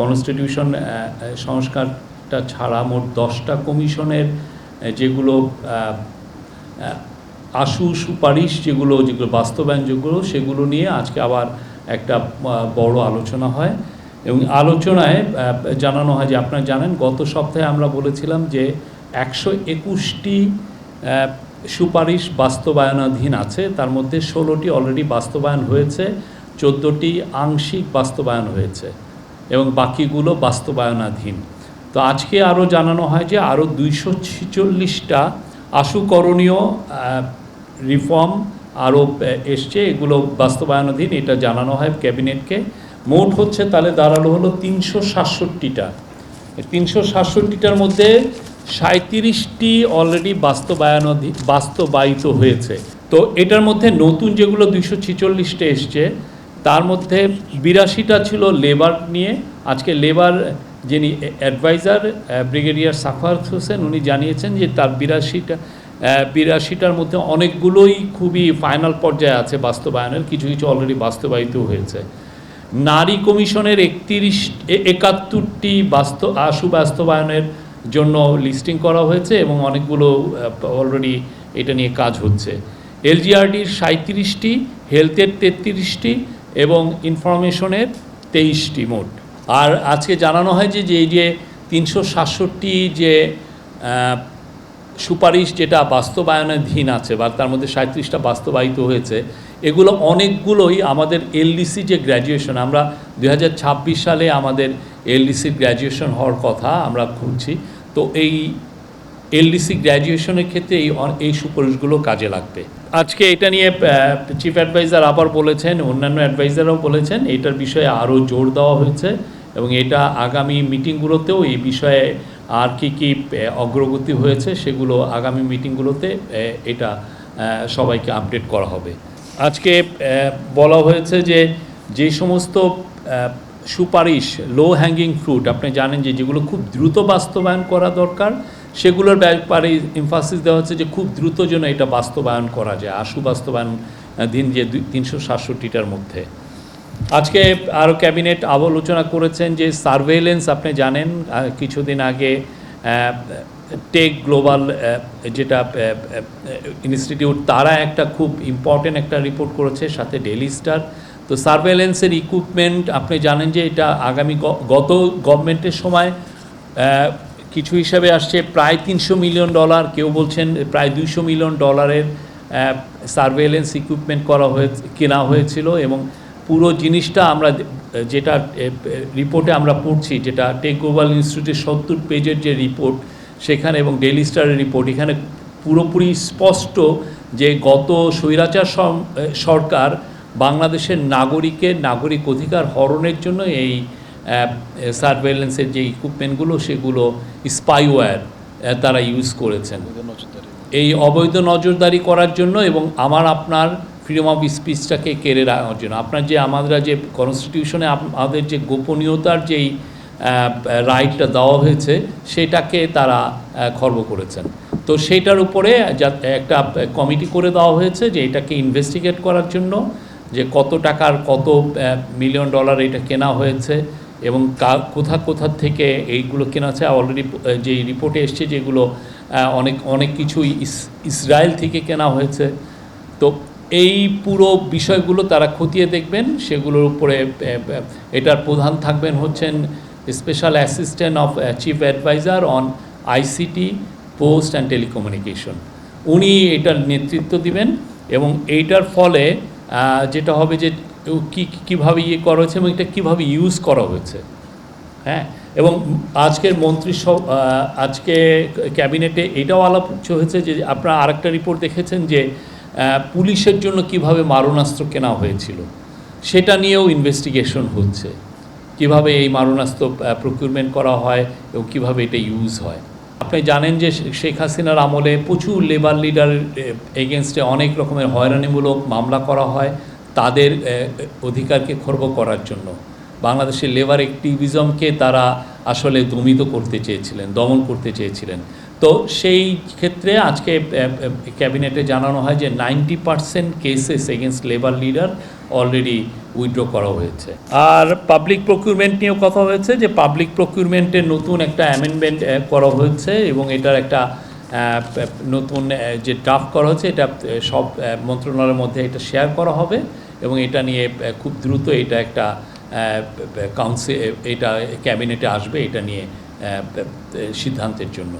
Constitution সংস্কারটা ছাড়া মোট দশটা কমিশনের যেগুলো আহ, আহ, আশু সুপারিশ যেগুলো যেগুলো বাস্তবায়ন যেগুলো সেগুলো নিয়ে আজকে আবার একটা বড় আলোচনা হয়। এবং আলোচনায় জানানো হয় যে আপনারা জানেন গত সপ্তাহে আমরা বলেছিলাম যে একশো একুশটি সুপারিশ বাস্তবায়নাধীন আছে। তার মধ্যে ষোলোটি অলরেডি বাস্তবায়ন হয়েছে চোদ্দোটি আংশিক বাস্তবায়ন হয়েছে। এবং বাকিগুলো বাস্তবায়নাধীন। তো আজকে আরও জানানো হয় যে আরও দুইশো ছিচল্লিশটা আশুকরণীয় রিফর্ম আরও এসছে। এগুলো বাস্তবায়নাধীন, এটা জানানো হয় ক্যাবিনেটকে। মোট হচ্ছে তাহলে দাঁড়াল হলো তিনশো সাতষট্টিটা। তিনশো সাতষট্টিটার মধ্যে সাঁত্রিশটি অলরেডি বাস্তবায়নাধীন, বাস্তবায়িত হয়েছে। তো এটার মধ্যে নতুন যেগুলো দুইশো ছিচল্লিশটা এসছে তার মধ্যে বিরাশিটা ছিল লেবার নিয়ে। আজকে লেবার যিনি অ্যাডভাইজার ব্রিগেডিয়ার সাফারত হোসেন, উনি জানিয়েছেন যে তার বিরাশিটা বিরাশিটার মধ্যে অনেকগুলোই খুবই ফাইনাল পর্যায়ে আছে বাস্তবায়নের, কিছু কিছু অলরেডি বাস্তবায়িত হয়েছে। নারী কমিশনের একত্রিশ একাত্তরটি বাস্তব আশু বাস্তবায়নের জন্য লিস্টিং করা হয়েছে এবং অনেকগুলো অলরেডি এটা নিয়ে কাজ হচ্ছে। এলজিআরডির সাঁত্রিশটি হেলথের তেত্রিশটি এবং ইনফরমেশনের তেইশটি মোট। আর আজকে জানানো হয় যে যে এই যে তিনশো সাতষট্টি যে সুপারিশ যেটা বাস্তবায়নাধীন আছে বা তার মধ্যে সাঁত্রিশটা বাস্তবায়িত হয়েছে, এগুলো অনেকগুলোই আমাদের এলডিসি যে গ্র্যাজুয়েশন, আমরা দু হাজার ছাব্বিশ সালে আমাদের এলডিসির গ্র্যাজুয়েশন হওয়ার কথা আমরা খুঁজছি তো এই এলডিসি গ্র্যাজুয়েশনের ক্ষেত্রে এই এই সুপারিশগুলো কাজে লাগবে। আজকে এটা নিয়ে চিফ অ্যাডভাইজার আবার বলেছেন, অন্যান্য অ্যাডভাইজারও বলেছেন, এটার বিষয়ে আরও জোর দেওয়া হয়েছে এবং এটা আগামী মিটিংগুলোতেও এই বিষয়ে আর কি কি অগ্রগতি হয়েছে সেগুলো আগামী মিটিংগুলোতে এটা সবাইকে আপডেট করা হবে। আজকে বলা হয়েছে যে যে সমস্ত সুপারিশ লো হ্যাঙ্গিং ফ্রুট আপনি জানেন যে যেগুলো খুব দ্রুত বাস্তবায়ন করা দরকার সেগুলোর ব্যাপারে ইনফাসিস দেওয়া হচ্ছে যে খুব দ্রুত যেন এটা বাস্তবায়ন করা যায়, আশু বাস্তবায়ন দিন যে তিনশো সাতষট্টিটার মধ্যে। আজকে আরও ক্যাবিনেট আলোচনা করেছেন যে সার্ভেলেন্স, আপনি জানেন কিছুদিন আগে টেক গ্লোবাল যেটা ইনস্টিটিউট, তারা একটা খুব ইম্পর্টেন্ট একটা রিপোর্ট করেছে, সাথে ডেলি স্টার তো সার্ভেলেন্সের ইকুইপমেন্ট আপনি জানেন যে এটা আগামী গত গভর্নমেন্টের সময় কিছু হিসাবে আসছে, প্রায় তিনশো মিলিয়ন ডলার, কেউ বলছেন প্রায় দুইশো মিলিয়ন ডলারের সার্ভেলেন্স ইকুইপমেন্ট করা হয়ে কেনা হয়েছিল এবং পুরো জিনিসটা আমরা যেটা রিপোর্টে আমরা পড়ছি, যেটা টেক গ্লোবাল ইনস্টিটিউটের সত্তর পেজের যে রিপোর্ট সেখানে এবং ডেলি স্টারের রিপোর্ট এখানে পুরোপুরি স্পষ্ট যে গত স্বৈরাচার সরকার বাংলাদেশের নাগরিকের নাগরিক অধিকার হরণের জন্য এই সার্ভেলেন্সের যে ইকুইপমেন্টগুলো সেগুলো স্পাইওয়্যার তারা ইউজ করেছেন। এই অবৈধ নজরদারি করার জন্য এবং আমার আপনার ফ্রিডম অফ স্পিচটাকে কেড়ে রাখার জন্য। আপনার যে আমরা যে কনস্টিটিউশনে আমাদের যে গোপনীয়তার যেই রাইটটা দেওয়া হয়েছে সেটাকে তারা খর্ব করেছেন। তো সেইটার উপরে যা একটা কমিটি করে দেওয়া হয়েছে যে এটাকে ইনভেস্টিগেট করার জন্য যে কত টাকার কত মিলিয়ন ডলার এটা কেনা হয়েছে এবং কোথা কোথা থেকে এইগুলো কেনা আছে? অলরেডি যে রিপোর্টে এসছে যেগুলো অনেক অনেক কিছুই ইসরায়েল থেকে কেনা হয়েছে। তো এই পুরো বিষয়গুলো তারা খতিয়ে দেখবেন। সেগুলোর উপরে এটার প্রধান থাকবেন হচ্ছেন special assistant of chief adviser on ICT post and telecommunication উনি এটার নেতৃত্ব দিবেন এবং এইটার ফলে যেটা হবে যে কী কীভাবে ইয়ে করা হয়েছে এবং এটা কীভাবে ইউজ করা হয়েছে? হ্যাঁ? এবং আজকের মন্ত্রী আজকে ক্যাবিনেটে এটাও আলাপ হয়েছে যে আপনারা আরেকটা রিপোর্ট দেখেছেন যে পুলিশের জন্য কীভাবে মারণাস্ত্র কেনা হয়েছিল। সেটা নিয়েও ইনভেস্টিগেশন হচ্ছে। কীভাবে এই মারণাস্ত্র প্রকিউরমেন্ট করা হয় এবং কীভাবে এটা ইউজ হয়। আপনি জানেন যে শেখ হাসিনার আমলে প্রচুর লেবার লিডার এগেনস্টে অনেক রকমের হয়রানিমূলক মামলা করা হয়। তাদের অধিকারকে খর্ব করার জন্য। বাংলাদেশের লেবার অ্যাক্টিভিজমকে তারা আসলে দমিত করতে চেয়েছিলেন, দমন করতে চেয়েছিলেন। তো সেই ক্ষেত্রে আজকে ক্যাবিনেটে জানানো হয় যে ninety percent cases against labour leader already withdraw করা হয়েছে। আর পাবলিক প্রকিউরমেন্ট নিয়েও কথা হয়েছে যে পাবলিক প্রকিউরমেন্টের নতুন একটা অ্যামেন্ডমেন্ট করা হয়েছে এবং এটার একটা নতুন যে ড্রাফট করা হচ্ছে, এটা সব মন্ত্রণালয়ের মধ্যে এটা শেয়ার করা হবে এবং এটা নিয়ে খুব দ্রুত এটা একটা কাউন্সিল এটা ক্যাবিনেটে আসবে, এটা নিয়ে সিদ্ধান্তের জন্য।